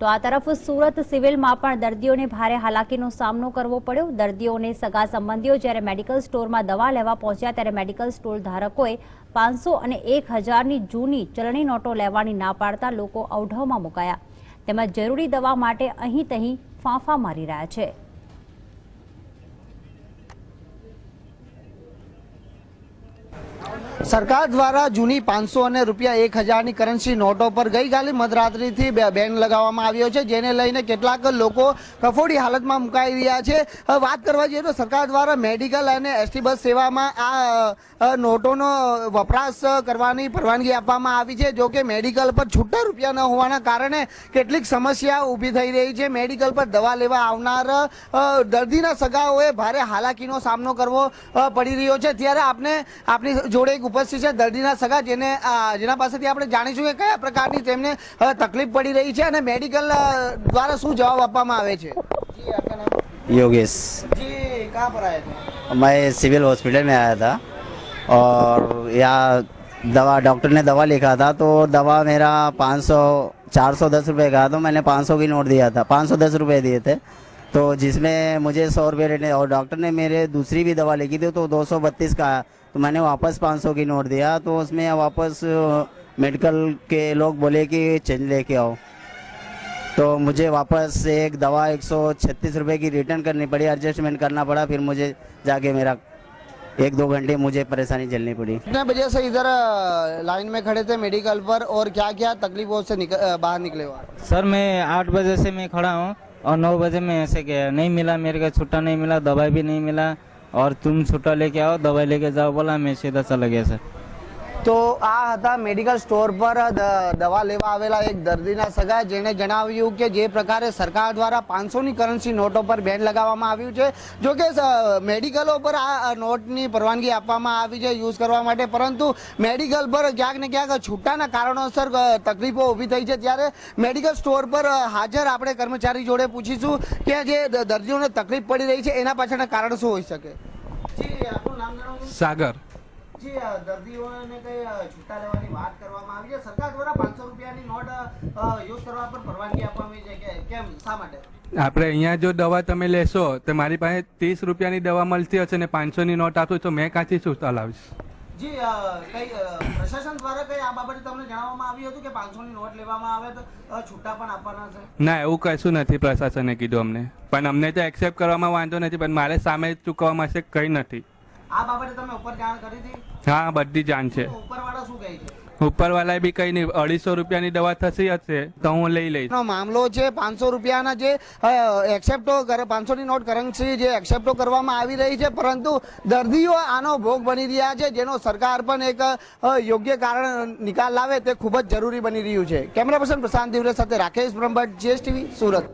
તો આ તરફ સુરત સિવિલમાં પણ દર્દીઓને ભારે હાલાકીનો સામનો કરવો પડ્યો. દર્દીઓને સગા સંબંધીઓ જ્યારે મેડિકલ સ્ટોરમાં દવા લેવા પહોંચ્યા ત્યારે મેડિકલ સ્ટોર ધારકોએ પાંચસો અને એક હજારની જૂની ચલણી નોટો લેવાની ના પાડતા લોકો અવઢવમાં મુકાયા. તેમજ જરૂરી દવા માટે અહીં તહીં ફાંફા મારી રહ્યા છે. સરકાર દ્વારા જૂની પાંચસો અને રૂપિયા એક હજારની કરન્સી નોટો પર ગઈકાલે મધરાત્રિથી બેન લગાવવામાં આવ્યો છે, જેને લઈને કેટલાક લોકો કફોડી હાલતમાં મુકાઈ રહ્યા છે. વાત કરવા જઈએ તો સરકાર દ્વારા મેડિકલ અને એસટી બસ સેવામાં આ નોટોનો વપરાશ કરવાની પરવાનગી આપવામાં આવી છે, જો કે મેડિકલ પર છૂટા રૂપિયા ન હોવાના કારણે કેટલીક સમસ્યા ઊભી થઈ રહી છે. મેડિકલ પર દવા લેવા આવનાર દર્દીના સગાઓએ ભારે હાલાકીનો સામનો કરવો પડી રહ્યો છે. ત્યારે આપણે આપણી જોડે એક ઉપસ્થિત છે દર્દીના સગા જેને અ, જેના પાસેથી આપણે જાણીશું કે કયા પ્રકારની તેમને અ, તકલીફ પડી રહી છે અને મેડિકલ અ, દ્વારા શું જવાબ આપવામાં આવે છે જી આપકા નામ योगेश જી कहाँ पर आए थे मैं सिविल हॉस्पिटल में आया था और यहाँ दवा डॉक्टर ने दवा लिखा था तो दवा मेरा पाँच सौ चार सौ दस रुपये का तो मैंने पाँच सौ की नोट दिया था पाँच सौ दस रुपये दिए थे तो जिसमें मुझे सौ रुपये रेट और डॉक्टर ने मेरे दूसरी भी दवा लिखी थी तो दो सौ बत्तीस का आया। तो मैंने वापस पाँच सौ की नोट दिया तो उसमें वापस मेडिकल के लोग बोले कि चेंज लेके आओ। तो मुझे वापस एक दवा एक सौ छत्तीस रुपये की रिटर्न करनी पड़ी एडजस्टमेंट करना पड़ा फिर मुझे जाके मेरा एक दो घंटे मुझे परेशानी झेलनी पड़ी। कितने बजे से इधर लाइन में खड़े थे मेडिकल पर और क्या क्या तकलीफों से निकल, अ, बाहर निकले हुआ सर मैं आठ बजे से मैं खड़ा हूँ और नौ बजे मैं ऐसे गया। नहीं मिला मेरे को छुट्टा नहीं मिला दवाई भी नहीं मिला। और तुम छुट्टा लेके आओ दवाई लेके जाओ बोला मैं सीधा चला गया सर તો આ હતા મેડિકલ સ્ટોર પર દવા લેવા આવેલા એક દર્દીના સગા, જેણે જણાવ્યું કે જે પ્રકારે સરકાર દ્વારા પાંચસોની કરન્સી નોટો પર બેન લગાવવામાં આવ્યું છે. જો કે મેડિકલો પર આ નોટની પરવાનગી આપવામાં આવી છે યુઝ કરવા માટે. પરંતુ મેડિકલ પર ક્યાંક ને ક્યાંક છૂટાના કારણોસર તકલીફો ઊભી થઈ છે. ત્યારે મેડિકલ સ્ટોર પર હાજર આપણે કર્મચારી જોડે પૂછીશું કે જે દર્દીઓને તકલીફ પડી રહી છે, એના પાછળના કારણ શું હોઈ શકે? સાગર. જી દર્દીઓને કઈ છૂટા લેવાની વાત કરવામાં આવી છે? સરકાર દ્વારા પાંચસો રૂપિયાની નોટ યુઝ કરવા પર પરવાનગી આપવામાં આવી છે કે કેમ? શા માટે? આપણે અહીંયા જો દવા તમે લેશો તો મારી પાસે ત્રીસ રૂપિયાની દવા મળતી હશે ને પાંચસોની નોટ આપું તો મેં કાંથી શું ચલાવીશ? જી કઈ પ્રશાસન દ્વારા કઈ આ બાબતે તમને જણાવવામાં આવ્યું હતું કે પાંચસોની નોટ લેવામાં આવે તો છૂટા પણ આપવાના છે? ના એવું કશું નથી પ્રશાસને કીધું અમને. પણ અમને તો એક્સેપ્ટ કરવામાં વાંધો નથી પણ મારે સામે ચૂકવવામાં છે કંઈ નથી. આ બાબતે તમે ઉપર જાણ કરી હતી? હા બધી જાણ છે. ઉપરવાળા શું કહે છે? ઉપરવાળાએ બી કંઈ નહીં અઢીસો રૂપિયાની દવા થતી હશે તો હું લઈ લઈશ. મામલો છે પાંચસો રૂપિયાના જે એક્સેપ્ટો પાંચસોની નોટ કરન્સી જે એક્સેપ્ટો કરવામાં આવી રહી છે પરંતુ દર્દીઓ આનો ભોગ બની રહ્યા છે જેનો સરકાર પણ એક યોગ્ય કારણ નિકાલ લાવે તે ખૂબ જ જરૂરી બની રહ્યું છે. કેમેરા પર્સન પ્રશાંત દિવરે સાથે રાકેશ બ્રહ્મભટ્ટ જીએસટીવી સુરત.